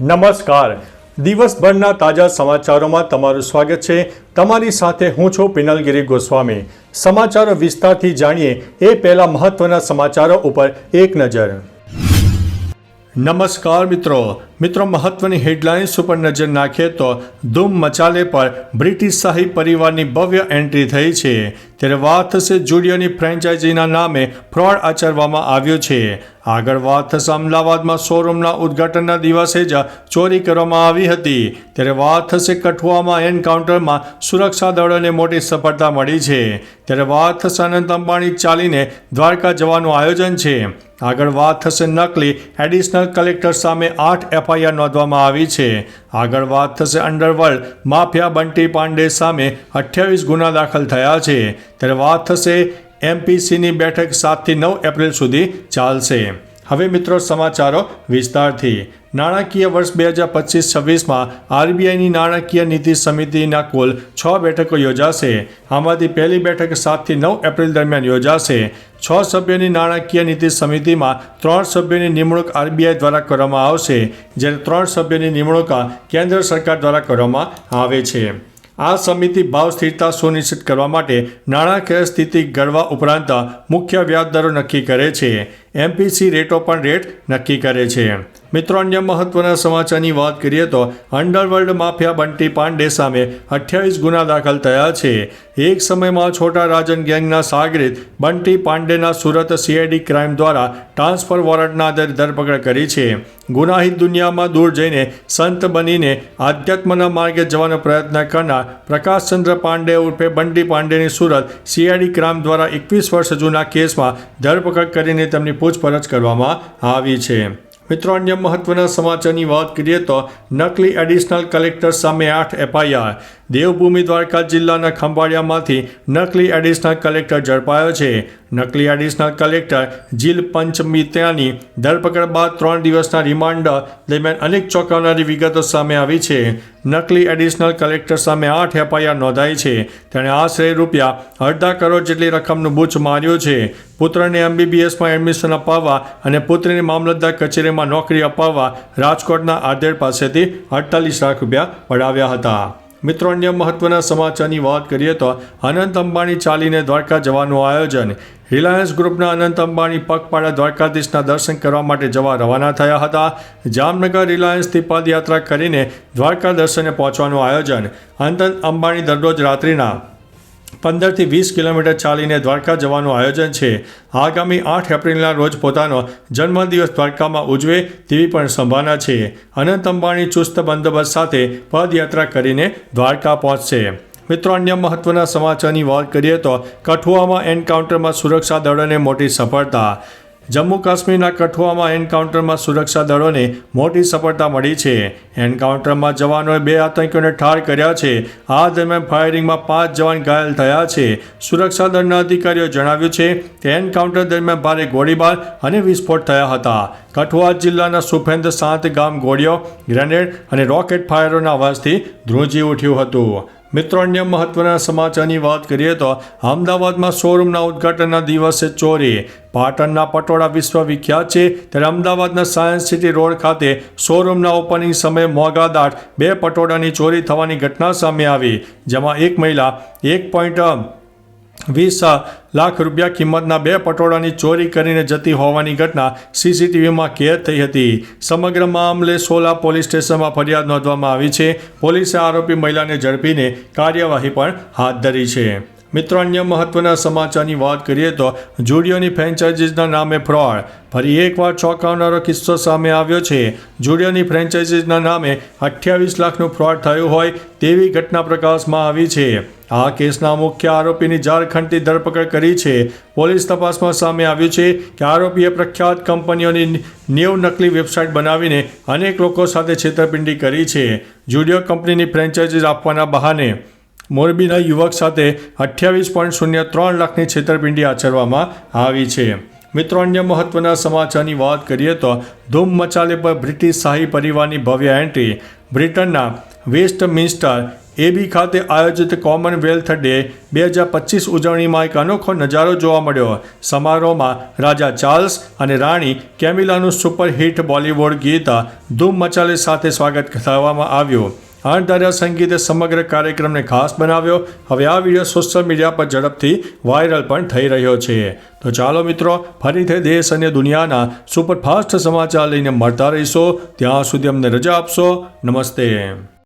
નમસ્કાર. દિવસભરના તાજા સમાચારોમાં તમારું સ્વાગત છે. તમારી સાથે હું છું પિનલગીરી ગોસ્વામી. સમાચારો વિસ્તારથી જાણીએ એ પહેલા મહત્વના સમાચારો ઉપર એક નજર. નમસ્કાર મિત્રો. મિત્રો, મહત્વની હેડલાઇન્સ ઉપર નજર નાખીએ તો ધૂમ મચાલે પર બ્રિટિશ શાહી પરિવારની ભવ્ય એન્ટ્રી થઈ છે. ત્યારે વાત થશે જુડિયોની ફ્રેન્ચાઇઝીના નામે ફ્રોડ આચરવામાં આવ્યો છે. આગળ વાત થશે અમદાવાદમાં શોરૂમના ઉદ્ઘાટનના દિવસે જ ચોરી કરવામાં આવી હતી. ત્યારે વાત થશે કઠુઆમાં એન્કાઉન્ટરમાં સુરક્ષા દળોને મોટી સફળતા મળી છે. ત્યારે વાથસ અનંત અંબાણી ચાલીને દ્વારકા જવાનું આયોજન છે. આગળ વાત થશે નકલી એડિશનલ કલેક્ટર સામે આઠ એફઆઈઆર નોંધવામાં આવી છે. આગળ વાત થશે અંડરવર્લ્ડ માફિયા બંટી પાંડે સામે અઠ્યાવીસ ગુના દાખલ થયા છે. ત્યારે વાત થશે. એમપીસીની બેઠક સાતથી નવ એપ્રિલ સુધી ચાલશે. હવે મિત્રો સમાચારો વિસ્તારથી. નાણાકીય વર્ષ બે હજાર પચીસ છવ્વીસમાં આરબીઆઈની નાણાકીય નીતિ સમિતિના કુલ છ બેઠકો યોજાશે. આમાંથી પહેલી બેઠક સાતથી નવ એપ્રિલ દરમિયાન યોજાશે. છ સભ્યોની નાણાકીય નીતિ સમિતિમાં ત્રણ સભ્યોની નિમણૂક આરબીઆઈ દ્વારા કરવામાં આવશે, જ્યારે ત્રણ સભ્યોની નિમણૂક કેન્દ્ર સરકાર દ્વારા કરવામાં આવે છે. આ સમિતિ ભાવ સ્થિરતા સુનિશ્ચિત કરવા માટે નાણાકીય સ્થિતિ ઘડવા ઉપરાંત મુખ્ય વ્યાજદરો નક્કી કરે છે. એમપીસી રેટો પણ રેટ નક્કી કરે છે. મિત્રો, અન્ય મહત્વના સમાચારની વાત કરીએ તો અંડરવર્લ્ડ માફિયા બંટી પાંડે સામે અઠ્યાવીસ ગુના દાખલ થયા છે. એક સમયમાં છોટા રાજન ગેંગના સાગરીત બંટી પાંડેના સુરત સીઆઈડી ક્રાઇમ દ્વારા ટ્રાન્સફર વોરંટના આધારે ધરપકડ કરી છે. ગુનાહિત દુનિયામાં દૂર જઈને સંત બનીને આધ્યાત્મના માર્ગે જવાનો પ્રયત્ન કરનાર પ્રકાશચંદ્ર પાંડે ઉર્ફે બંટી પાંડેની સુરત સીઆઈડી ક્રાઇમ દ્વારા એકવીસ વર્ષ જૂના કેસમાં ધરપકડ કરીને તેમની પૂછપરછ કરવામાં આવી છે. મિત્રો, અન્ય મહત્વના સમાચારની વાત કરીએ તો નકલી એડિશનલ કલેક્ટર સામે આઠ એફઆઈઆર. દેવભૂમિ દ્વારકા જિલ્લાના ખંભાળિયામાંથી નકલી એડિશનલ કલેક્ટર ઝડપાયો છે. નકલી એડિશનલ કલેક્ટર જીલ પંચમિત્યાની ધરપકડ બાદ ત્રણ દિવસના રિમાન્ડ દરમિયાન અનેક ચોંકાવનારી વિગતો સામે આવી છે. નકલી એડિશનલ કલેક્ટર સામે આઠ એફઆઈઆર નોંધાઈ છે. તેણે આશરે રૂપિયા અડધા કરોડ જેટલી રકમનું બૂચ માર્યો છે. પુત્રને એમબીબીએસમાં એડમિશન અપાવવા અને પુત્રીને મામલતદાર કચેરીમાં નોકરી અપાવવા રાજકોટના આધેડ પાસેથી અડતાલીસ લાખ રૂપિયા પડાવ્યા હતા. મિત્રો, અન્ય મહત્વના સમાચારની વાત કરીએ તો અનંત અંબાણી ચાલીને દ્વારકા જવાનું આયોજન. રિલાયન્સ ગ્રુપના અનંત અંબાણી પગપાળા દ્વારકાધીશના દર્શન કરવા માટે જવા રવાના થયા હતા. જામનગર રિલાયન્સથી પદયાત્રા કરીને દ્વારકા દર્શને પહોંચવાનું આયોજન. અનંત અંબાણી દરરોજ રાત્રિના પંદરથી વીસ કિલોમીટર ચાલીને દ્વારકા જવાનું આયોજન છે. આગામી આઠ એપ્રિલના રોજ પોતાનો જન્મદિવસ દ્વારકામાં ઉજવે તેવી પણ સંભાવના છે. અનંત અંબાણી ચુસ્ત બંદોબસ્ત સાથે પદયાત્રા કરીને દ્વારકા પહોંચશે. મિત્રો, અન્ય મહત્વના સમાચારની વાત કરીએ તો કઠુઆમાં એન્કાઉન્ટરમાં સુરક્ષા દળોને મોટી સફળતા જમ્મુ કાશ્મીરના કઠુઆમાં એન્કાઉન્ટરમાં સુરક્ષા દળોને મોટી સફળતા મળી છે. એન્કાઉન્ટરમાં જવાનોએ બે આતંકીઓને ઠાર કર્યા છે. આ દરમિયાન ફાયરિંગમાં પાંચ જવાન ઘાયલ થયા છે. સુરક્ષા દળના અધિકારીઓ જણાવ્યું છે કે એન્કાઉન્ટર દરમિયાન ભારે ગોળીબાર અને વિસ્ફોટ થયા હતા. કઠુઆ જિલ્લાના સુફેન્દ્ર સાત ગામ ગોળીઓ, ગ્રેનેડ અને રોકેટ ફાયરોના અવાજથી ધ્રુજી ઉઠ્યું હતું. મિત્રો, અન્ય મહત્વના સમાચારની વાત કરીએ તો અમદાવાદમાં શોરૂમના ઉદ્ઘાટનના દિવસે ચોરી. પાટણના પટોળા વિશ્વ વિખ્યાત છે. ત્યારે અમદાવાદના સાયન્સ સિટી રોડ ખાતે શોરૂમના ઓપનિંગ સમયે મોંઘાદાટ બે પટોળાની ચોરી થવાની ઘટના સામે આવી, જેમાં એક મહિલા એક પોઈન્ટ વીસ લાખ રૂપિયા કિંમતના બે પટોળાની ચોરી કરીને જતી હોવાની ઘટના સીસીટીવીમાં કેદ થઈ હતી. સમગ્ર મામલે સોલા પોલીસ સ્ટેશનમાં ફરિયાદ નોંધવામાં આવી છે. પોલીસે આરોપી મહિલાને ઝડપીને કાર્યવાહી પણ હાથ ધરી છે. મિત્રો, અન્ય મહત્વના સમાચારની વાત કરીએ તો જુડિયોની ફ્રેન્ચાઇઝીસના નામે ફ્રોડ. ફરી એકવાર ચોંકાવનારો કિસ્સો સામે આવ્યો છે. જુડિયોની ફ્રેન્ચાઇઝીસના નામે અઠ્યાવીસ લાખનું ફ્રોડ થયું હોય તેવી ઘટના પ્રકાશમાં આવી છે. આ કેસના મુખ્ય આરોપીની ઝારખંડથી ધરપકડ કરી છે. પોલીસ તપાસમાં સામે આવ્યું છે કે આરોપીએ પ્રખ્યાત કંપનીઓની નેવ નકલી વેબસાઇટ બનાવીને અનેક લોકો સાથે છેતરપિંડી કરી છે. જુડિયો કંપનીની ફ્રેન્ચાઇઝીસ આપવાના બહાને મોરબીના યુવક સાથે અઠ્યાવીસ પોઈન્ટ શૂન્ય ત્રણ લાખની છેતરપિંડી આચરવામાં આવી છે. મિત્રો, અન્ય મહત્વના સમાચારની વાત કરીએ તો ધૂમ મચાલે પર બ્રિટિશ શાહી પરિવારની ભવ્ય એન્ટ્રી. બ્રિટનના વેસ્ટ મિન્સ્ટર એબી ખાતે આયોજિત કોમનવેલ્થ ડે બે હજાર પચીસ ઉજવણીમાં એક અનોખો નજારો જોવા મળ્યો. સમારોહમાં રાજા ચાર્લ્સ અને રાણી કેમિલાનું સુપરહિટ બોલિવૂડ ગીત ધૂમ મચાલે સાથે સ્વાગત કરવામાં આવ્યું. અણધાર્યા સંગીતે સમગ્ર કાર્યક્રમને ખાસ બનાવ્યો. હવે આ વીડિયો સોશિયલ મીડિયા પર ઝડપથી વાયરલ પણ થઈ રહ્યો છે. તો ચાલો મિત્રો, ફરીથી દેશ અને દુનિયાના સુપરફાસ્ટ સમાચાર લઈને મળતા રહીશો. ત્યાં સુધી અમને રજા આપશો. નમસ્તે.